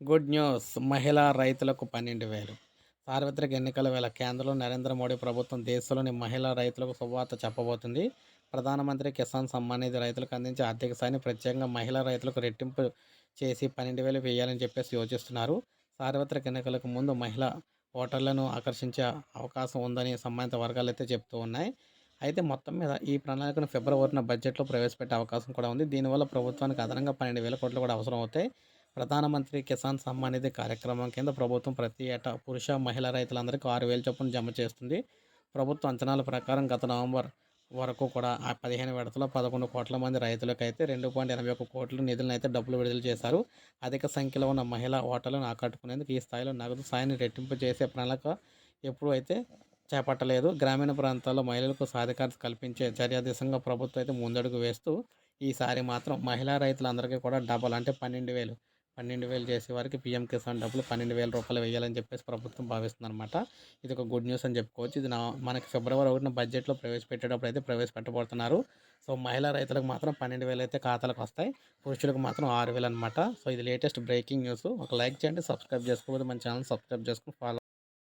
Good news. మహిళా రైతులకు పన్నెండు వేలు. సార్వత్రిక ఎన్నికల వేళ కేంద్రంలో నరేంద్ర మోడీ ప్రభుత్వం దేశంలోని మహిళా రైతులకు శుభవార్త చెప్పబోతుంది. ప్రధానమంత్రి కిసాన్ సమ్మాన్ నిధి రైతులకు అందించే ఆర్థిక సాయాన్ని ప్రత్యేకంగా మహిళా రైతులకు రెట్టింపు చేసి పన్నెండు వేలు వేయాలని చెప్పేసి యోచిస్తున్నారు. సార్వత్రిక ఎన్నికలకు ముందు మహిళా ఓటర్లను ఆకర్షించే అవకాశం ఉందని సంబంధిత వర్గాలు అయితే చెప్తూ ఉన్నాయి. అయితే మొత్తం మీద ఈ ప్రణాళికను ఫిబ్రవరిన బడ్జెట్లో ప్రవేశపెట్టే అవకాశం కూడా ఉంది. దీనివల్ల ప్రభుత్వానికి అదనంగా పన్నెండు వేల కోట్లు కూడా అవసరం అవుతాయి. ప్రధానమంత్రి కిసాన్ సమ్మాన్ నిధి కార్యక్రమం కింద ప్రభుత్వం ప్రతి ఏటా పురుష మహిళా రైతులందరికీ ఆరు వేల చొప్పున జమ చేస్తుంది. ప్రభుత్వ అంచనాల ప్రకారం గత నవంబర్ వరకు కూడా ఆ పదిహేను విడతలో పదకొండు కోట్ల మంది రైతులకు అయితే రెండు పాయింట్ ఎనభై ఒక కోట్ల నిధులను అయితే డబ్బులు విడుదల చేశారు. అధిక సంఖ్యలో ఉన్న మహిళా ఓటర్లను ఆకట్టుకునేందుకు ఈ స్థాయిలో నగదు సాయాన్ని రెట్టింపు చేసే ప్రణాళిక ఎప్పుడు అయితే చేపట్టలేదు. గ్రామీణ ప్రాంతాల్లో మహిళలకు సాధికారత కల్పించే చర్య దిశగా ప్రభుత్వం అయితే ముందడుగు వేస్తూ ఈసారి మాత్రం మహిళా రైతులందరికీ కూడా డబల్ అంటే పన్నెండు వేలు పన్నెండు వేలు చేసే వారికి పీఎం కిసాన్ డబ్బులు పన్నెండు వేల రూపాయలు వేయాలని చెప్పేసి ప్రభుత్వం భావిస్తుంది అనమాట ఇది ఒక గుడ్ న్యూస్ అని చెప్పుకోవచ్చు. ఇది నా మనకి ఫిబ్రవరి ఒకటిన బడ్జెట్లో ప్రవేశపెట్టేటప్పుడు అయితే ప్రవేశపెట్టబోతున్నారు. సో మహిళా రైతులకు మాత్రం పన్నెండు వేలు అయితే ఖాతాలకు వస్తాయి. పురుషులకు మాత్రం ఆరు వేలు అనమాట సో ఇది లేటెస్ట్ బ్రేకింగ్ న్యూస్. ఒక లైక్ చేయండి సబ్స్క్రైబ్ చేసుకోకపోతే మన ఛానల్ సబ్స్క్రైబ్ చేసుకుని ఫాలో